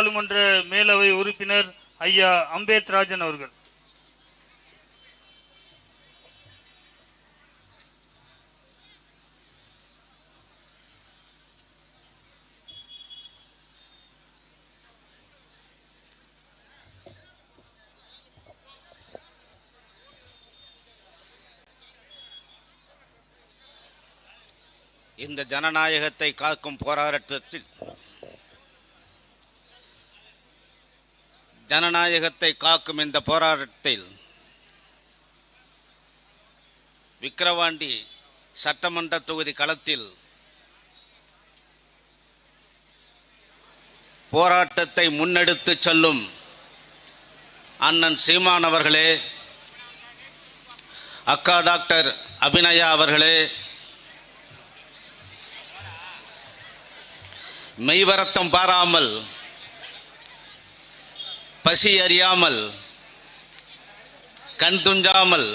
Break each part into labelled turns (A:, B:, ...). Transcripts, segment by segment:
A: நாடாளுமன்ற மேலவை உறுப்பினர் ஐயா அம்பேத்ராஜன் அவர்கள்.
B: இந்த ஜனநாயகத்தை காக்கும் போராட்டத்தில் ஜனநாயகத்தை காக்கும் இந்த போராட்டத்தில் விக்கிரவாண்டி சட்டமன்ற தொகுதி களத்தில் போராட்டத்தை முன்னெடுத்து செல்லும் அண்ணன் சீமான் அவர்களே அக்கா டாக்டர் அபிநயா அவர்களே மெய்வரத்தம் பாராமல் பசி அறியாமல் கண் துஞ்சாமல்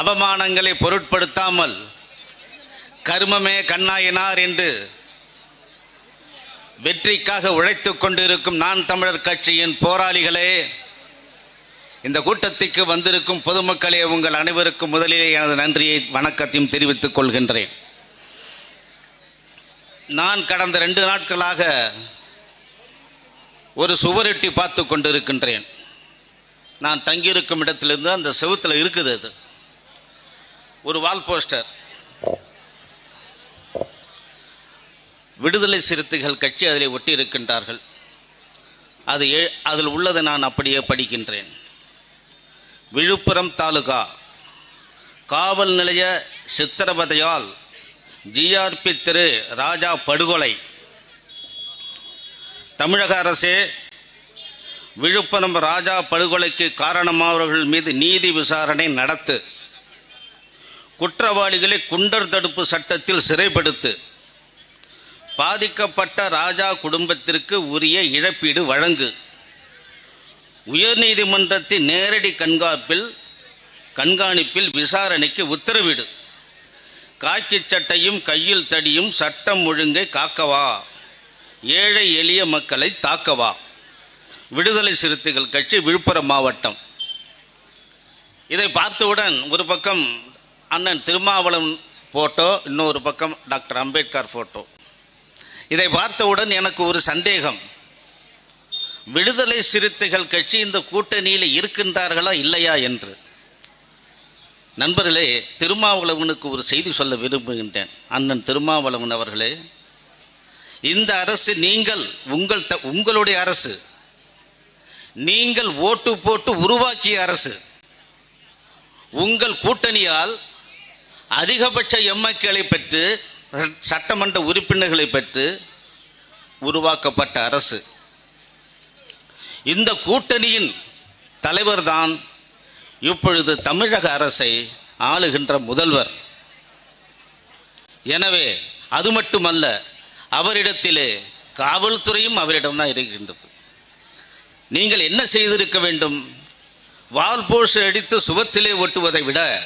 B: அவமானங்களை பொருட்படுத்தாமல் கர்மமே கண்ணாயினார் என்று வெற்றிக்காக உழைத்து கொண்டிருக்கும் நான் தமிழர் கட்சியின் போராளிகளே இந்த கூட்டத்திற்கு வந்திருக்கும் பொதுமக்களே உங்கள் அனைவருக்கும் முதலிலே எனது நன்றியை வணக்கத்தையும் தெரிவித்துக் கொள்கின்றேன். நான் கடந்த ரெண்டு நாட்களாக ஒரு சுவரெட்டி பார்த்து கொண்டிருக்கின்றேன். நான் தங்கியிருக்கும் இடத்திலிருந்து அந்த செவுத்தில் இருக்குது அது. ஒரு வால் போஸ்டர். விடுதலை சிறுத்தைகள் கட்சி அதில் ஒட்டி இருக்கின்றார்கள் அது எ- அதில் உள்ளதை நான் அப்படியே படிக்கின்றேன். விழுப்புரம் தாலுகா. காவல் நிலைய சித்திரவதையால் ஜிஆர்பி திரு ராஜா படுகொலை. தமிழக அரசே விழுப்புரம் ராஜா படுகொலைக்கு காரணமானவர்கள் மீது நீதி விசாரணை நடத்து. குற்றவாளிகளை குண்டர் தடுப்பு சட்டத்தில் சிறைப்படுத்து. பாதிக்கப்பட்ட ராஜா குடும்பத்திற்கு உரிய இழப்பீடு வழங்கு. உயர்நீதிமன்றத்தின் நேரடி கண்காப்பில் கண்காணிப்பில் விசாரணைக்கு உத்தரவிடு. காக்கி சட்டையும் கையில் தடியும் சட்டம் ஒழுங்கை காக்கவா? ஏழை எளிய மக்களை தாக்கவா? விடுதலை சிறுத்தைகள் கட்சி விழுப்புரம் மாவட்டம். இதை பார்த்தவுடன் ஒரு பக்கம் அண்ணன் திருமாவளவன் போட்டோ இன்னொரு பக்கம் டாக்டர் அம்பேத்கர் போட்டோ. இதை பார்த்தவுடன் எனக்கு ஒரு சந்தேகம். விடுதலை சிறுத்தைகள் கட்சி இந்த கூட்டணியில் இருக்கின்றார்களா இல்லையா என்று. நண்பர்களே திருமாவளவனுக்கு ஒரு செய்தி சொல்ல விரும்புகின்றேன். அண்ணன் திருமாவளவன் அவர்களே இந்த அரசு நீங்கள் உங்கள் த உங்களுடைய அரசு. நீங்கள் ஓட்டு போட்டு உருவாக்கிய அரசு. உங்கள் கூட்டணியால் அதிகபட்ச எம்எல்ஏக்களை பெற்று சட்டமன்ற உறுப்பினர்களை பெற்று உருவாக்கப்பட்ட அரசு. இந்த கூட்டணியின் தலைவர்தான் இப்பொழுது தமிழக அரசை ஆளுகின்ற முதல்வர். எனவே அது மட்டுமல்ல அவரிடத்திலே காவல்துறையும் அவரிடம்தான் இருக்கின்றது. நீங்கள் என்ன செய்திருக்க வேண்டும்? வால் போஸ் அடித்து சுவத்திலே ஒட்டுவதை விட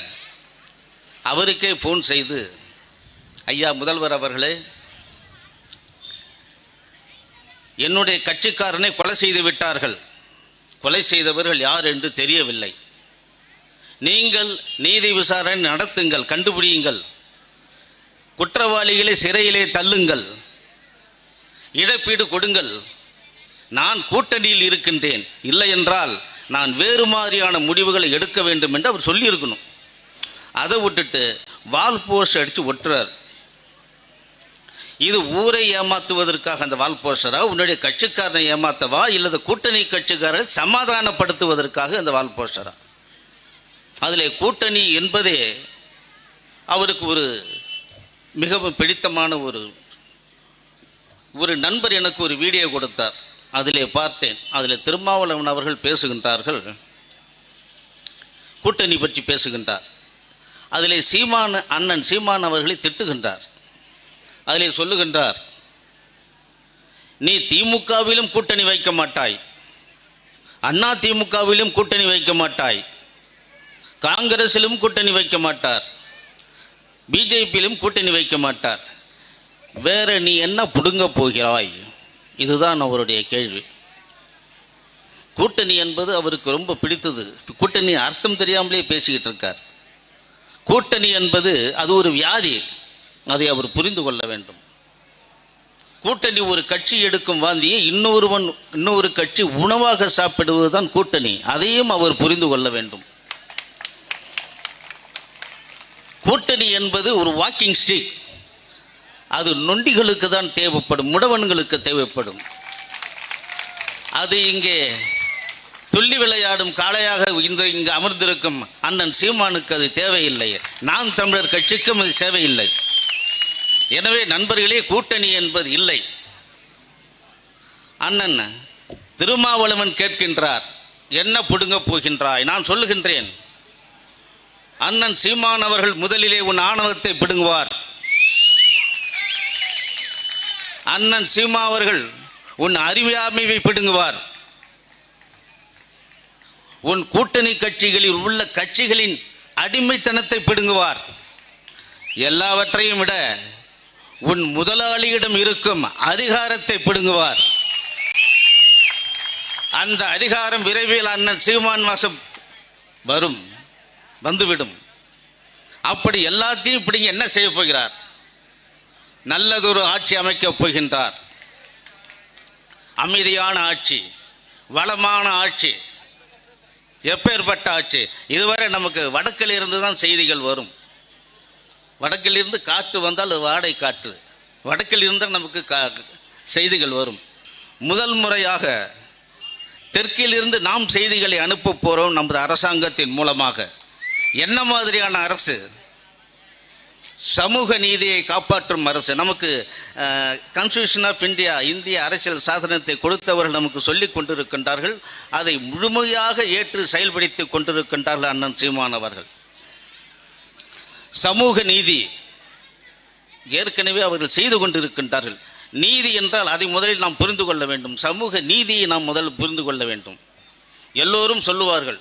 B: அவருக்கே ஃபோன் செய்து ஐயா முதல்வர் அவர்களே என்னுடைய கட்சிக்காரனை கொலை செய்து விட்டார்கள். கொலை செய்தவர்கள் யார் என்று தெரியவில்லை. நீங்கள் நீதி விசாரணை நடத்துங்கள் கண்டுபிடியுங்கள். குற்றவாளிகளை சிறையிலே தள்ளுங்கள். இழப்பீடு கொடுங்கள். நான் கூட்டணியில் இருக்கின்றேன். இல்லை என்றால் நான் வேறு மாதிரியான முடிவுகளை எடுக்க வேண்டும் என்று அவர் சொல்லியிருக்கணும். அதை விட்டுட்டு வால் போஸ்ட் அடித்து ஒட்டுறார். இது ஊரை ஏமாத்துவதற்காக அந்த வால் போஸ்டரா? உன்னுடைய கட்சிக்காரனை ஏமாத்தவா? இல்லது கூட்டணி கட்சிக்காரரை சமாதானப்படுத்துவதற்காக அந்த வால் போஸ்டரா? அதில் கூட்டணி என்பதே அவருக்கு ஒரு மிகவும் பிடித்தமான ஒரு ஒரு நண்பர் எனக்கு ஒரு வீடியோ கொடுத்தார். அதிலே பார்த்தேன். அதில் திருமாவளவன் அவர்கள் பேசுகின்றார்கள். கூட்டணி பற்றி பேசுகின்றார். அதிலே சீமான அண்ணன் சீமான் அவர்களை திட்டுகின்றார். அதிலே சொல்லுகின்றார் நீ திமுகவிலும் கூட்டணி வைக்க மாட்டாய். அண்ணா திமுகவிலும் கூட்டணி வைக்க மாட்டாய். காங்கிரஸிலும் கூட்டணி வைக்க மாட்டார். பிஜேபியிலும் கூட்டணி வைக்க மாட்டார். வேற நீ என்ன புடுங்க போகிறாய்? இதுதான் அவருடைய கேள்வி. கூட்டணி என்பது அவருக்கு ரொம்ப பிடித்தது. கூட்டணி அர்த்தம் தெரியாமலே பேசிக்கிட்டு இருக்கார். கூட்டணி என்பது அது ஒரு வியாதி. அதை அவர் புரிந்து கொள்ள வேண்டும். கூட்டணி ஒரு கட்சி எடுக்கும் வாந்தியை இன்னொருவன் இன்னொரு கட்சி உணவாக சாப்பிடுவது தான் கூட்டணி. அதையும் அவர் புரிந்து கொள்ள வேண்டும். கூட்டணி என்பது ஒரு வாக்கிங் ஸ்டிக் அது நொண்டிகளுக்கு தான் தேவைப்படும் முடவன்களுக்கு தேவைப்படும். அது இங்கே துள்ளி விளையாடும் காளையாக இந்த இங்கு அமர்ந்திருக்கும் அண்ணன் சீமானுக்கு அது தேவையில்லை. நான் தமிழர் கட்சிக்கும் அது தேவையில்லை எனவே நண்பர்களே கூட்டணி என்பது இல்லை. அண்ணன் திருமாவளவன் கேட்கின்றார் என்ன புடுங்க போகின்றாய்? நான் சொல்லுகின்றேன். அண்ணன் சீமான் அவர்கள் முதலிலே உன் ஆணவத்தை பிடுங்குவார். அண்ணன் சீமா அவர்கள் உன் அறியாமையை பிடுங்குவார். உன் கூட்டணி கட்சிகளில் உள்ள கட்சிகளின் அடிமைத்தனத்தை பிடுங்குவார். எல்லாவற்றையும் விட உன் முதலாளியிடம் இருக்கும் அதிகாரத்தை பிடுங்குவார். அந்த அதிகாரம் விரைவில் அண்ணன் சீமான் வாசம் வரும் வந்துவிடும். அப்படி எல்லாத்தையும் இப்படி என்ன செய்ய போகிறார்? நல்லதொரு ஆட்சி அமைக்கப் போகின்றார். அமைதியான ஆட்சி வளமான ஆட்சி எப்பேற்பட்ட ஆட்சி? இதுவரை நமக்கு வடக்கில் இருந்து தான் செய்திகள் வரும். வடக்கில் இருந்து காற்று வந்தால் வாடை காற்று. வடக்கில் இருந்து நமக்கு கா செய்திகள் வரும். முதல் முறையாக தெற்கிலிருந்து நாம் செய்திகளை அனுப்ப போகிறோம் நமது அரசாங்கத்தின் மூலமாக. என்ன மாதிரியான அரசு? சமூக நீதியை காப்பாற்றும் அரசு. நமக்கு கான்ஸ்டியூஷன் ஆஃப் இந்தியா இந்திய அரசியல் சாசனத்தை கொடுத்தவர்கள் நமக்கு சொல்லிக் கொண்டிருக்கின்றார்கள். அதை முழுமையாக ஏற்று செயல்படுத்தி கொண்டிருக்கின்றார்கள் அண்ணன் சீமான் அவர்கள். சமூக நீதி ஏற்கனவே அவர்கள் செய்து கொண்டிருக்கின்றார்கள். நீதி என்றால் அதை முதலில் நாம் புரிந்து கொள்ள வேண்டும். சமூக நீதியை நாம் முதல் புரிந்து கொள்ள வேண்டும். எல்லோரும் சொல்லுவார்கள்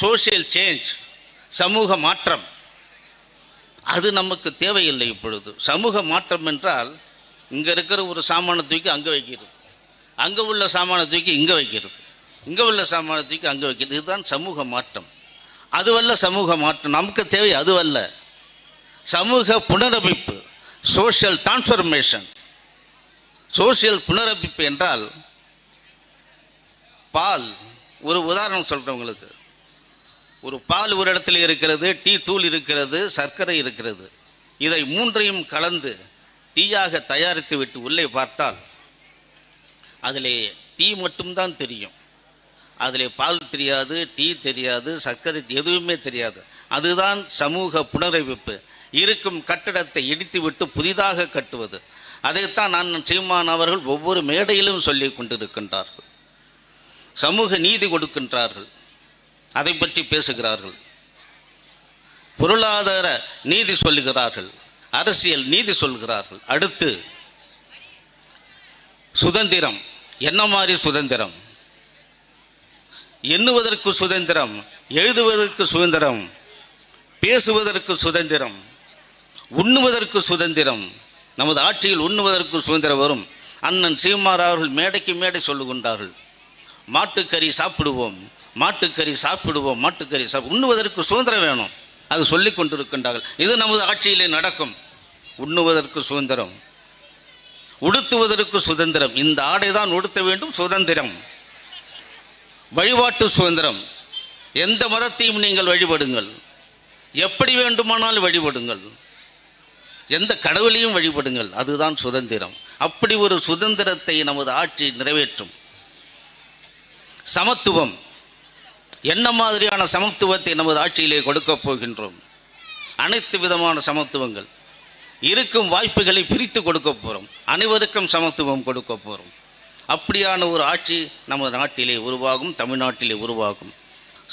B: சோஷியல் சேஞ்ச் சமூக மாற்றம். அது நமக்கு தேவையில்லை இப்பொழுது. சமூக மாற்றம் என்றால் இங்கே இருக்கிற ஒரு சாமான தூக்கி அங்கே வைக்கிறது. அங்கே உள்ள சாமான தூக்கி இங்கே வைக்கிறது. இங்கே உள்ள சாமான தூக்கி அங்கே வைக்கிறது. இதுதான் சமூக மாற்றம். அதுவல்ல சமூக மாற்றம். நமக்கு தேவை அதுவல்ல. சமூக புனரமைப்பு சோஷியல் டிரான்ஸ்ஃபர்மேஷன் சோஷியல் புனரமைப்பு என்றால் பால் ஒரு உதாரணம் சொல்கிறேன் உங்களுக்கு. ஒரு பால் ஒரு இடத்துல இருக்கிறது டீ தூள் இருக்கிறது சர்க்கரை இருக்கிறது. இதை மூன்றையும் கலந்து டீயாக தயாரித்து விட்டு உள்ளே பார்த்தால் அதிலே டீ மட்டும்தான் தெரியும். அதிலே பால் தெரியாது டீ தெரியாது சர்க்கரை எதுவுமே தெரியாது. அதுதான் சமூக புனரமைப்பு. இருக்கும் கட்டடத்தை இடித்துவிட்டு புதிதாக கட்டுவது. அதைத்தான் நான் சீமான் அவர்கள் ஒவ்வொரு மேடையிலும் சொல்லி கொண்டிருக்கின்றார்கள். சமூக நீதி கொடுக்கின்றார்கள். அதை பற்றி பேசுகிறார்கள். பொருளாதார நீதி சொல்லுகிறார்கள். அரசியல் நீதி சொல்கிறார்கள் அடுத்து சுதந்திரம். என்ன மாதிரி சுதந்திரம்? எண்ணுவதற்கு சுதந்திரம் எழுதுவதற்கு சுதந்திரம் பேசுவதற்கு சுதந்திரம் உண்ணுவதற்கு சுதந்திரம். நமது ஆட்சியில் உண்ணுவதற்கு சுதந்திரம் வரும். அண்ணன் சீமார் அவர்கள் மேடைக்கு மேடை சொல்லுகின்றார்கள். மாட்டுக்கறி சாப்பிடுவோம். மாட்டுக்கறி சாப்பிடுவோம் மாட்டுக்கறி சாப் உண்ணுவதற்கு சுதந்திரம் வேணும். அது சொல்லிக் கொண்டிருக்கின்றார்கள். இது நமது ஆட்சியிலே நடக்கும். உண்ணுவதற்கு சுதந்திரம். உடுத்துவதற்கு சுதந்திரம். இந்த ஆடை தான் உடுத்த வேண்டும் சுதந்திரம். வழிபாட்டு சுதந்திரம். எந்த மதத்தையும் நீங்கள் வழிபடுங்கள். எப்படி வேண்டுமானாலும் வழிபடுங்கள். எந்த கடவுளையும் வழிபடுங்கள். அதுதான் சுதந்திரம். அப்படி ஒரு சுதந்திரத்தை நமது ஆட்சி நிறைவேற்றும். சமத்துவம். என்ன மாதிரியான சமத்துவத்தை நமது ஆட்சியிலே கொடுக்கப் போகின்றோம்? அனைத்து விதமான சமத்துவங்கள். இருக்கும் வாய்ப்புகளை பிரித்து கொடுக்க போகிறோம் அனைவருக்கும் சமத்துவம் கொடுக்க போகிறோம் அப்படியான ஒரு ஆட்சி நமது நாட்டிலே உருவாகும் தமிழ்நாட்டிலே உருவாகும்.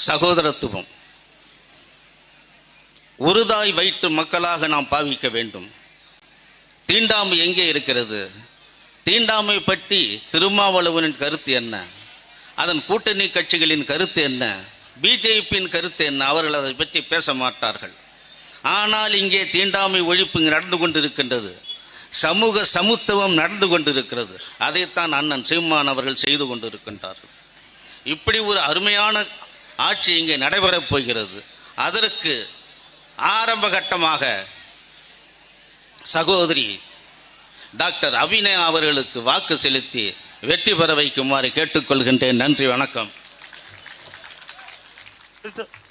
B: சகோதரத்துவம். ஒருதாய் வயிற்று மக்களாக நாம் பாவிக்க வேண்டும். தீண்டாமை எங்கே இருக்கிறது? தீண்டாமை பற்றி திருமாவளவனின் கருத்து என்ன? அதன் கூட்டணி கட்சிகளின் கருத்து என்ன? பிஜேபியின் கருத்து என்ன? அவர்கள் அதை பற்றி பேச மாட்டார்கள். ஆனால் இங்கே தீண்டாமை ஒழிப்பு நடந்து கொண்டிருக்கின்றது. சமூக சமத்துவம் நடந்து கொண்டிருக்கிறது. அதைத்தான் அண்ணன் சீமான் அவர்கள் செய்து கொண்டிருக்கின்றார்கள். இப்படி ஒரு அருமையான ஆட்சி இங்கே நடைபெறப் போகிறது. அதற்கு ஆரம்ப கட்டமாக சகோதரி டாக்டர் அபிநயா அவர்களுக்கு வாக்கு செலுத்தி வெற்றி பெற வைக்குமாறு கேட்டுக்கொள்கின்றேன். நன்றி வணக்கம்.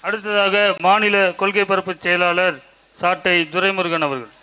A: அடுத்ததாக மாநில கொள்கை பரப்பு செயலாளர் சாட்டை துரைமுருகன் அவர்கள்.